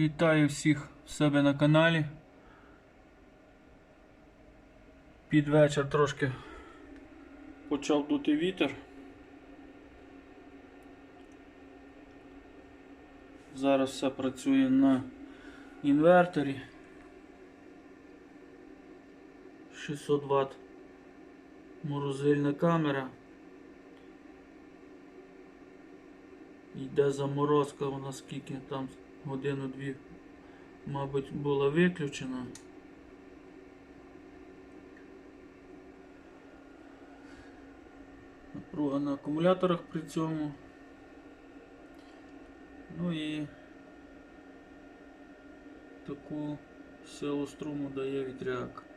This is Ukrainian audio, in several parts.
Вітаю всіх в себе на каналі. Під вечір трошки почав дути вітер. Зараз все працює на інверторі. 600 Вт морозильна камера. Йде заморозка, вона скільки там годину-дві, мабуть, була виключена. Напруга на акумуляторах при цьому. Ну і таку силу струму дає вітряк.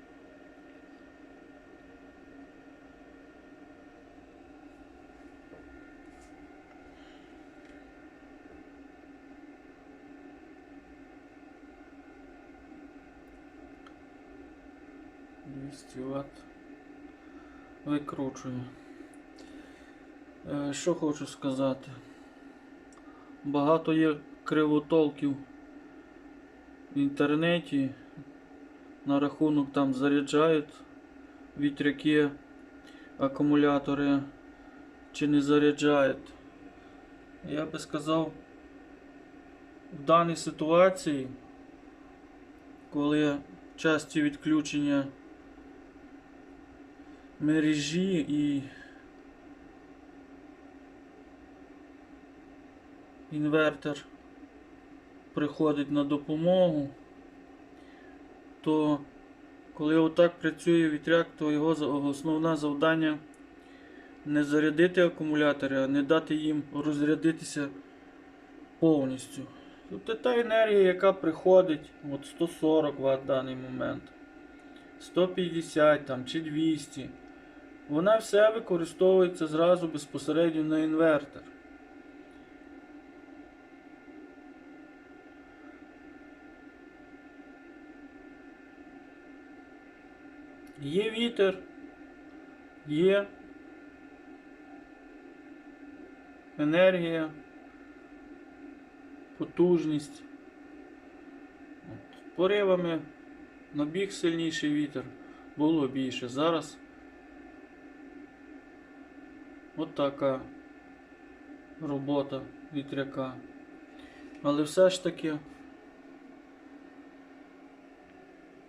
Двісті викручує. Е, Що хочу сказати? Багато є кривотолків в інтернеті на рахунок там заряджають вітряки, акумулятори чи не заряджають. Я би сказав, в даній ситуації, коли часті відключення мережі і інвертор приходить на допомогу, то коли отак працює вітряк, то його основне завдання не зарядити акумулятори, а не дати їм розрядитися повністю. Тобто та енергія, яка приходить, от 140 Вт в даний момент, 150 там, чи 200, вона все використовується зразу безпосередньо на інвертор. Є вітер, є енергія, потужність. От, Поривами набіг сильніший вітер, було більше. Зараз от така робота вітряка. Але все ж таки,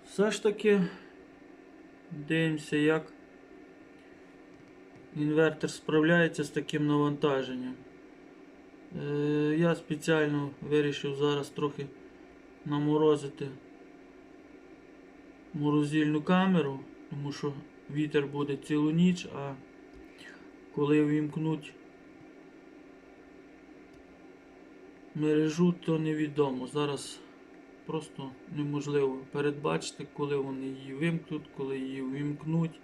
все ж таки дивимося, як інвертор справляється з таким навантаженням. Е, я спеціально вирішив зараз трохи наморозити морозильну камеру, тому що вітер буде цілу ніч, а коли ввімкнуть мережу, то невідомо. Зараз просто неможливо передбачити, коли вони її вимкнуть, коли її вимкнуть.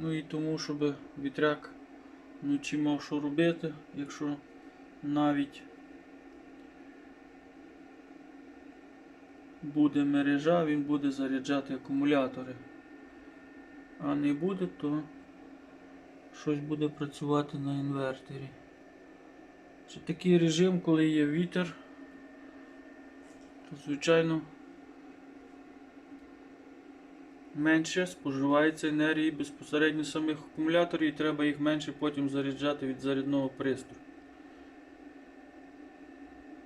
Ну і тому, щоб вітряк вночі мав що робити, якщо навіть буде мережа, він буде заряджати акумулятори. А не буде, то щось буде працювати на інвертері. Це такий режим, коли є вітер, то звичайно менше споживається енергії безпосередньо самих акумуляторів і треба їх менше потім заряджати від зарядного пристрою.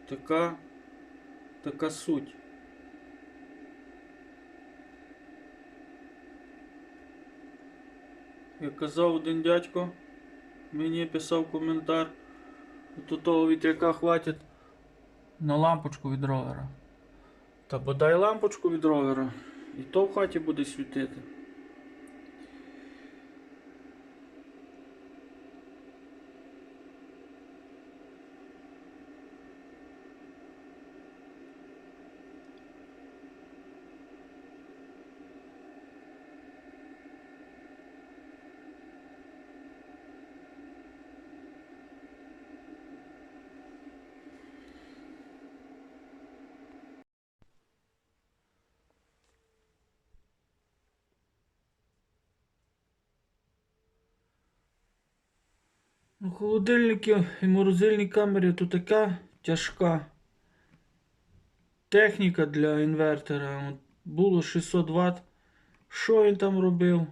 Така, така суть. Як казав один дядько, мені писав коментар, то того вітряка хватить на лампочку від ровера. Та бодай лампочку від ровера, і то в хаті буде світити. Ну, холодильники і морозильні камери то така тяжка техніка для інвертора. От було 600 Вт. Що він там робив?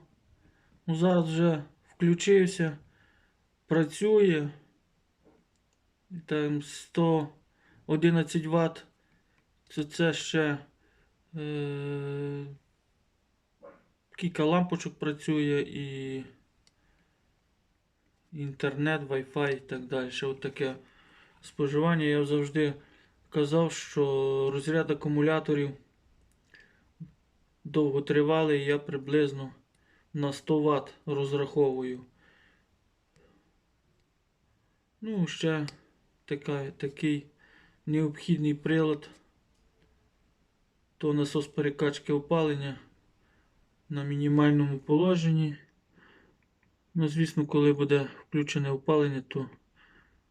Ну, зараз вже включився, працює. Там 111 Вт. Це, це ще е, кілька лампочок працює і інтернет, Wi-Fi і так далі. От таке споживання. Я завжди казав, що розряд акумуляторів довготривалий, я приблизно на 100 Вт розраховую. Ну, ще така, такий необхідний прилад. То насос перекачки опалення на мінімальному положенні. Ну, звісно, коли буде включене опалення, то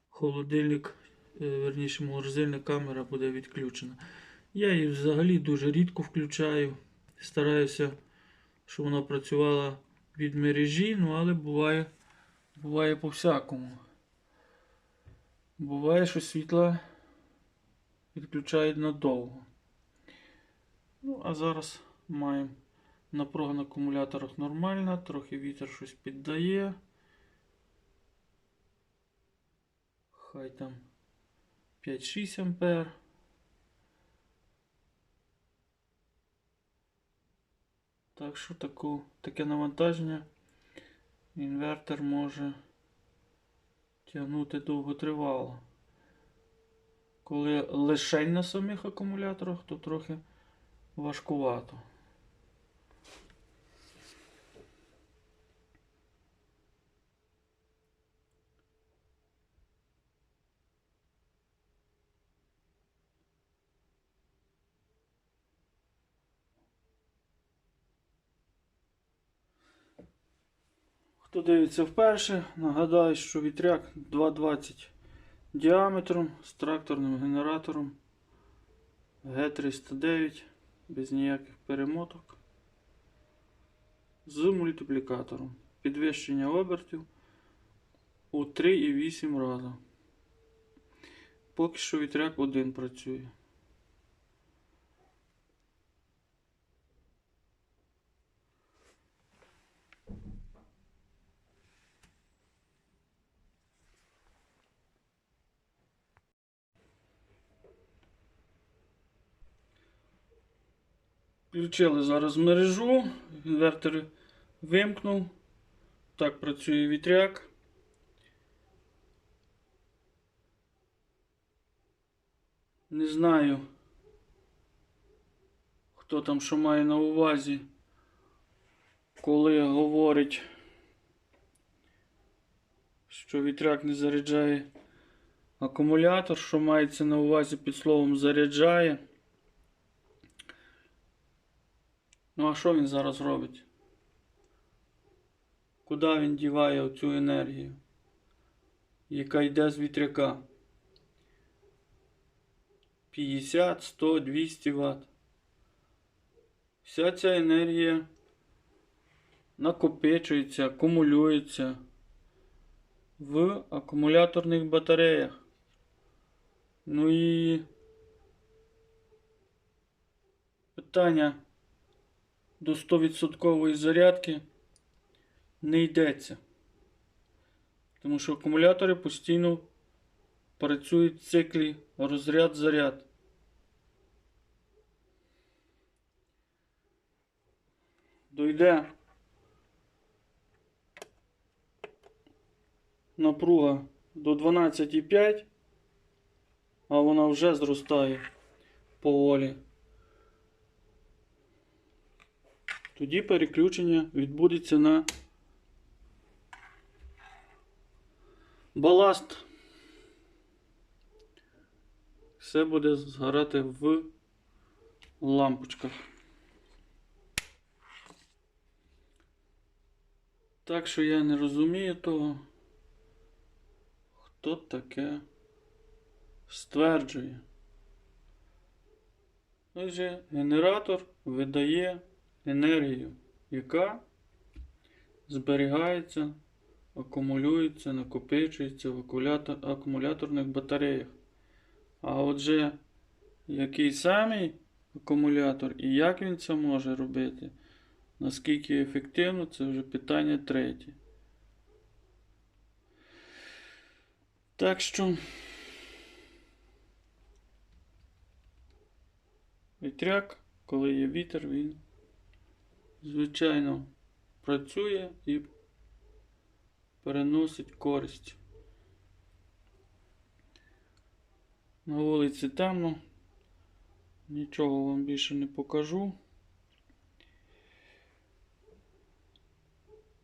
холодильник, е, верніше морозильна камера буде відключена. Я її взагалі дуже рідко включаю. Стараюся, щоб вона працювала від мережі, ну але буває, буває по-всякому. Буває, що світла відключають надовго. Ну, а зараз маємо Напруга на акумуляторах нормальна, трохи вітер щось піддає. Хай там 5-6 ампер. Так що таку, таке навантаження інвертор може тягнути довготривало. Коли лишень на самих акумуляторах, то трохи важкувато. Хто дивиться вперше, нагадаю, що вітряк 220 діаметром з тракторним генератором Г309 без ніяких перемоток з мультиплікатором. Підвищення обертів у 3,8 рази. Поки що вітряк один працює. Включили зараз мережу, інвертор вимкнув. Так працює вітряк. Не знаю, хто там що має на увазі, коли говорить, що вітряк не заряджає акумулятор, що мається на увазі під словом заряджає. Ну, а що він зараз робить? Куди він діває оцю енергію, яка йде з вітряка? 50, 100, 200 Вт. Вся ця енергія накопичується, акумулюється в акумуляторних батареях. Ну і питання до 100% зарядки не йдеться. Тому що акумулятори постійно працюють в циклі розряд-заряд. Дойде напруга до 12,5, а вона вже зростає поволі. Тоді переключення відбудеться на баласт. Все буде згорати в лампочках. Так що я не розумію того, хто таке стверджує. Отже, генератор видає енергію, яка зберігається, акумулюється, накопичується в акумуляторних батареях. А отже, який самий акумулятор і як він це може робити, наскільки ефективно, це вже питання третє. Так що вітряк, коли є вітер, він звичайно працює і переносить користь. На вулиці темно. Нічого вам більше не покажу.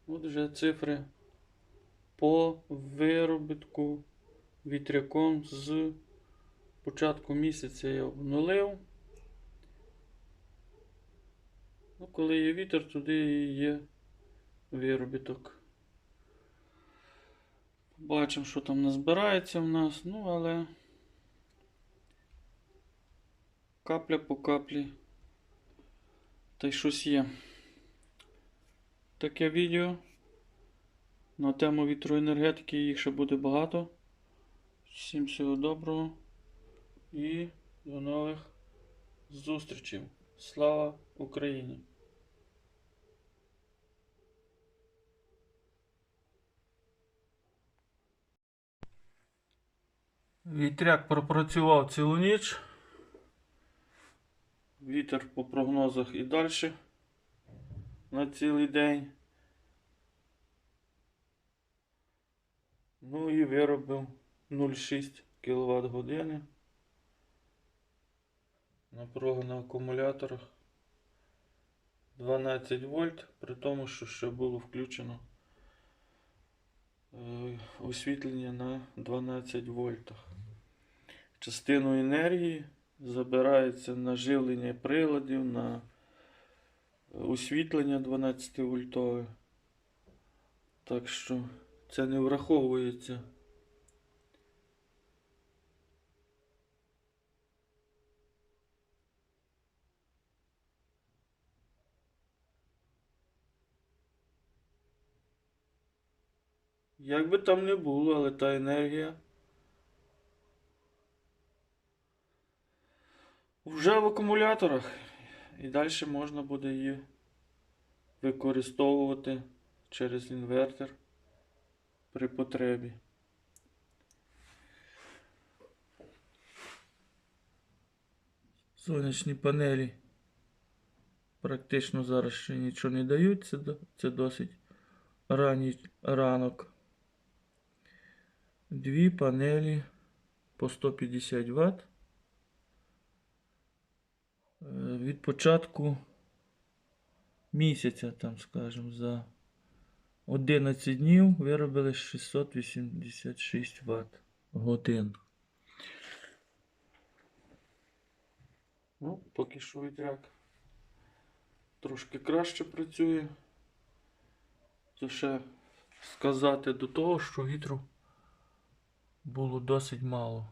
От вже цифри по виробітку вітряком з початку місяця я обнулив. Ну, коли є вітер, туди і є виробіток. Побачимо, що там назбирається в нас, ну але капля по каплі. Та й щось є. Таке відео на тему вітроенергетики, їх ще буде багато. Всім всього доброго і до нових зустрічей. Слава Україні! Вітряк пропрацював цілу ніч. Вітер по прогнозах і далі на цілий день. Ну і виробив 0,6 кВт години. Напруга на акумуляторах 12 вольт, при тому, що ще було включено е, освітлення на 12 вольтах. Частину енергії забирається на живлення приладів, на освітлення 12 вольтове. Так що це не враховується. Як би там не було, але та енергія вже в акумуляторах. І далі можна буде її використовувати через інвертор при потребі. Сонячні панелі практично зараз ще нічого не дають, це, це досить ранній ранок. Дві панелі по 150 Вт. Е, Від початку місяця, там, скажімо, за 11 днів виробили 686 Вт годин. Ну, поки що вітряк трошки краще працює. Це ще сказати до того, що вітру було досить мало.